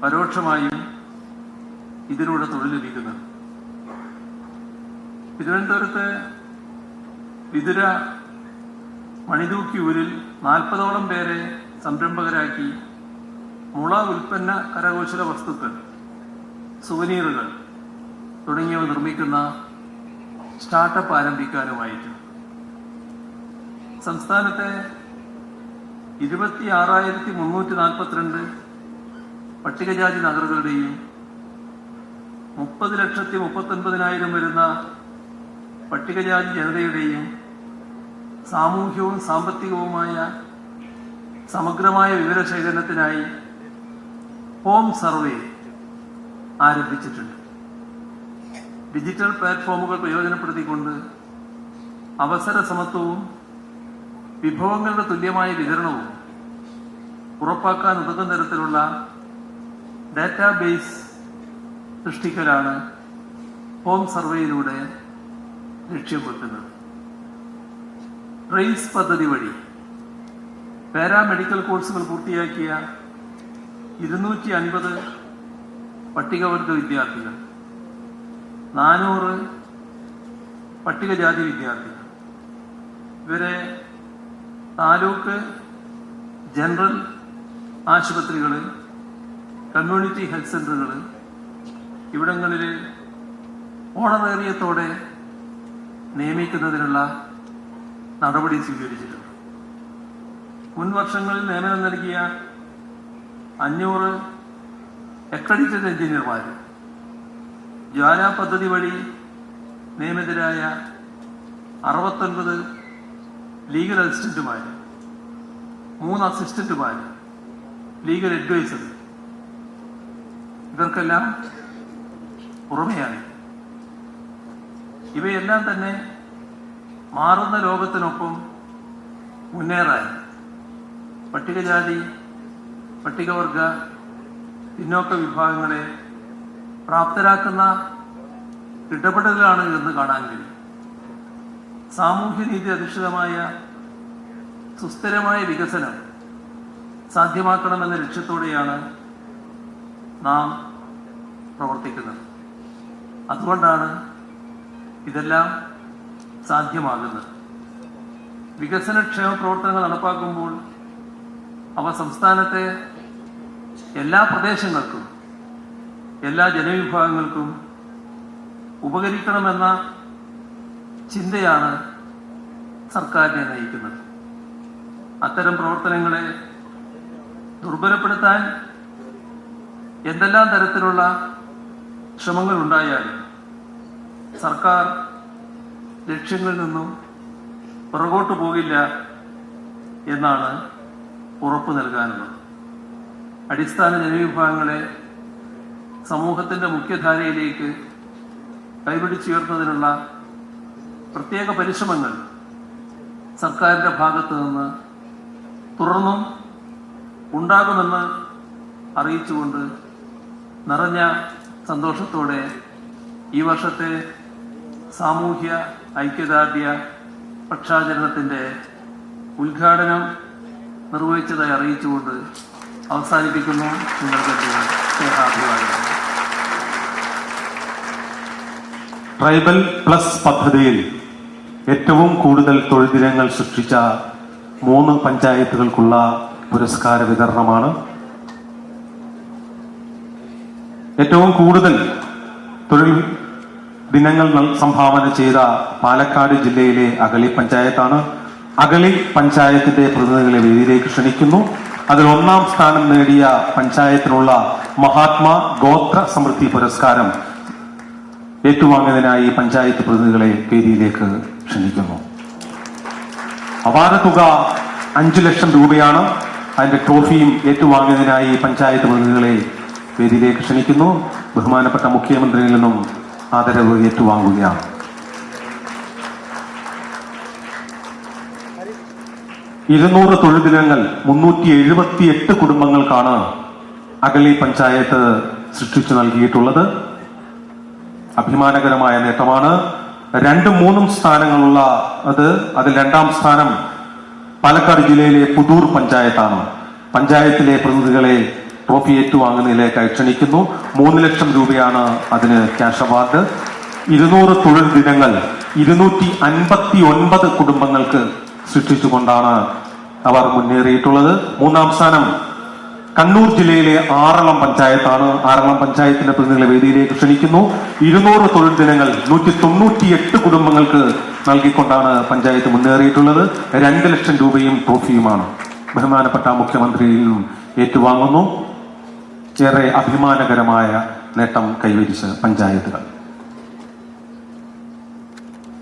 പരോക്ഷമായും ഇതിലൂടെ തൊഴിൽ ലഭിക്കുന്നത് തിരുവനന്തപുരത്ത് വിതുര മണിതൂക്കിയൂരിൽ നാൽപ്പതോളം പേരെ സംരംഭകരാക്കി മുള ഉൽപ്പന്ന കരകൗശല വസ്തുക്കൾ സുവനീറുകൾ തുടങ്ങിയവ നിർമ്മിക്കുന്ന സ്റ്റാർട്ടപ്പ് ആരംഭിക്കാനുമായിട്ട് സംസ്ഥാനത്തെ ഇരുപത്തി ആറായിരത്തി മുന്നൂറ്റി നാൽപ്പത്തിരണ്ട് പട്ടികജാതി നഗറുകളുടെയും മുപ്പത് ലക്ഷത്തി മുപ്പത്തൊൻപതിനായിരം വരുന്ന പട്ടികജാതി ജനതയുടെയും സാമൂഹ്യവും സാമ്പത്തികവുമായ സമഗ്രമായ വിവരശേഖരണത്തിനായി ഹോം സർവേ ആരംഭിച്ചിട്ടുണ്ട്. ഡിജിറ്റൽ പ്ലാറ്റ്ഫോമുകൾ പ്രയോജനപ്പെടുത്തിക്കൊണ്ട് അവസര സമത്വവും വിഭവങ്ങളുടെ തുല്യമായ വിതരണവും ഉറപ്പാക്കാൻ ഉതകുന്ന തരത്തിലുള്ള ഡാറ്റാബേസ് സൃഷ്ടിക്കലാണ് ഹോം സർവേയിലൂടെ ലക്ഷ്യം വെക്കുന്നത് ട്രെയിൻസ് പദ്ധതി വഴി പാരാമെഡിക്കൽ കോഴ്സുകൾ പൂർത്തിയാക്കിയ ഇരുന്നൂറ്റി അൻപത് പട്ടികവർഗ വിദ്യാർത്ഥികൾ നാനൂറ് പട്ടികജാതി വിദ്യാർത്ഥികൾ. ഇവരെ താലൂക്ക് ജനറൽ ആശുപത്രികൾ കമ്മ്യൂണിറ്റി ഹെൽത്ത് സെന്ററുകൾ ഇവിടങ്ങളിൽ ഓണറേറിയത്തോടെ നിയമിക്കുന്നതിനുള്ള നടപടി സ്വീകരിച്ചിട്ടുണ്ട്. മുൻ വർഷങ്ങളിൽ നിയമനം നൽകിയ അഞ്ഞൂറ് അക്രഡിറ്റഡ് എഞ്ചിനീയർമാർ ജ്വാല പദ്ധതി വഴി നിയമിതരായ അറുപത്തൊൻപത് ലീഗൽ അസിസ്റ്റന്റുമാർ മൂന്ന് അസിസ്റ്റന്റുമാർ ലീഗൽ അഡ്വൈസർ ഇവർക്കെല്ലാം പുറമെയാണ്. ഇവയെല്ലാം തന്നെ മാറുന്ന ലോകത്തിനൊപ്പം മുന്നേറാൻ പട്ടികജാതി പട്ടികവർഗ പിന്നോക്ക വിഭാഗങ്ങളെ പ്രാപ്തരാക്കുന്ന ഇടപെടലുകളാണ് എന്ന് കാണാൻ കഴിയും. സാമൂഹ്യനീതി അധിഷ്ഠിതമായ സുസ്ഥിരമായ വികസനം സാധ്യമാക്കണമെന്ന ലക്ഷ്യത്തോടെയാണ് നാം പ്രവർത്തിക്കുന്നത്. അതുകൊണ്ടാണ് ഇതെല്ലാം സാധ്യമാകുന്നത്. വികസനക്ഷേമ പ്രവർത്തനങ്ങൾ നടപ്പാക്കുമ്പോൾ അവ സംസ്ഥാനത്തെ എല്ലാ പ്രദേശങ്ങൾക്കും എല്ലാ ജനവിഭാഗങ്ങൾക്കും ഉപകരിക്കണമെന്ന ചിന്തയാണ് സർക്കാരിനെ നയിക്കുന്നത്. അത്തരം പ്രവർത്തനങ്ങളെ ദുർബലപ്പെടുത്താൻ എന്തെല്ലാം തരത്തിലുള്ള ശ്രമങ്ങൾ ഉണ്ടായാലും സർക്കാർ ലക്ഷ്യങ്ങളിൽ നിന്നും പുറകോട്ട് പോകില്ല എന്നാണ് ഉറപ്പ് നൽകാനുള്ളത്. അടിസ്ഥാന ജനവിഭാഗങ്ങളെ സമൂഹത്തിന്റെ മുഖ്യധാരയിലേക്ക് കൈപിടിച്ചുയർത്തുന്നതിനുള്ള പ്രത്യേക പരിശ്രമങ്ങൾ സർക്കാരിന്റെ ഭാഗത്തു നിന്ന് തുടർന്നും ഉണ്ടാകുമെന്ന് അറിയിച്ചുകൊണ്ട് നിറഞ്ഞ സന്തോഷത്തോടെ ഈ വർഷത്തെ സാമൂഹ്യ ഐക്യദാർഢ്യ പക്ഷാചരണത്തിന്റെ ഉദ്ഘാടനം നിർവഹിച്ചതായി അറിയിച്ചുകൊണ്ട് അവസാനിപ്പിക്കുന്നു. ട്രൈബൽ പ്ലസ് പദ്ധതിയിൽ ഏറ്റവും കൂടുതൽ തൊഴിൽ ദിനങ്ങൾ സൃഷ്ടിച്ച മൂന്ന് പഞ്ചായത്തുകൾക്കുള്ള പുരസ്കാര വിതരണമാണ് ഏറ്റവും കൂടുതൽ തൊഴിൽ ദിനങ്ങൾ സംഭാവന ചെയ്ത പാലക്കാട് ജില്ലയിലെ അഗളി പഞ്ചായത്താണ്. അഗളി പഞ്ചായത്തിന്റെ പ്രതിനിധികളെ വേദിയിലേക്ക് ക്ഷണിക്കുന്നു. അതിൽ ഒന്നാം സ്ഥാനം നേടിയ പഞ്ചായത്തിനുള്ള മഹാത്മാ ഗോത്ര സമൃദ്ധി പുരസ്കാരം ഏറ്റുവാങ്ങുന്നതിനായി പഞ്ചായത്ത് പ്രതിനിധികളെ വേദിയിലേക്ക് ക്ഷണിക്കുന്നു. അവാർഡ് തുക അഞ്ചു ലക്ഷം രൂപയാണ്. അതിന്റെ ട്രോഫിയും ഏറ്റുവാങ്ങുന്നതിനായി പഞ്ചായത്ത് പ്രതിനിധികളെ വേദിയിലേക്ക് ക്ഷണിക്കുന്നു. ബഹുമാനപ്പെട്ട മുഖ്യമന്ത്രിയിൽ നിന്നും ആദരവ് ഏറ്റുവാങ്ങുകയാണ്. ഇരുന്നൂറ് തൊഴിൽ ദിനങ്ങൾ മുന്നൂറ്റി എഴുപത്തി എട്ട് കുടുംബങ്ങൾക്കാണ് അഗളി പഞ്ചായത്ത് സൃഷ്ടിച്ചു നൽകിയിട്ടുള്ളത്. അഭിമാനകരമായ നേട്ടമാണ്. രണ്ടും മൂന്നും സ്ഥാനങ്ങളുള്ള അത് അതിൽ രണ്ടാം സ്ഥാനം പാലക്കാട് ജില്ലയിലെ പുതൂർ പഞ്ചായത്താണ്. പഞ്ചായത്തിലെ പ്രതിനിധികളെ ട്രോഫി ഏറ്റുവാങ്ങുന്നതിലേക്ക് ക്ഷണിക്കുന്നു മൂന്ന് ലക്ഷം രൂപയാണ് അതിന് ക്യാഷ് അവാർഡ്. ഇരുന്നൂറ് തൊഴിൽ ദിനങ്ങൾ ഇരുന്നൂറ്റി അൻപത്തി ഒൻപത് കുടുംബങ്ങൾക്ക് സൃഷ്ടിച്ചുകൊണ്ടാണ് അവർ മുന്നേറിയിട്ടുള്ളത്. മൂന്നാം സ്ഥാനം കണ്ണൂർ ജില്ലയിലെ ആറളം പഞ്ചായത്താണ്. ആറളം പഞ്ചായത്തിന്റെ പ്രതിനിധികളെ വേദിയിലേക്ക് ക്ഷണിക്കുന്നു. ഇരുന്നൂറ് തൊഴിൽ ദിനങ്ങൾ നൂറ്റി തൊണ്ണൂറ്റി എട്ട് കുടുംബങ്ങൾക്ക് നൽകിക്കൊണ്ടാണ് പഞ്ചായത്ത് മുന്നേറിയിട്ടുള്ളത്. രണ്ട് ലക്ഷം രൂപയും ട്രോഫിയുമാണ്. ബഹുമാനപ്പെട്ട മുഖ്യമന്ത്രിയിൽ നിന്നും ഏറ്റുവാങ്ങുന്നു. ഏറെ അഭിമാനകരമായ നേട്ടം കൈവരിച്ച പഞ്ചായത്തുകൾ.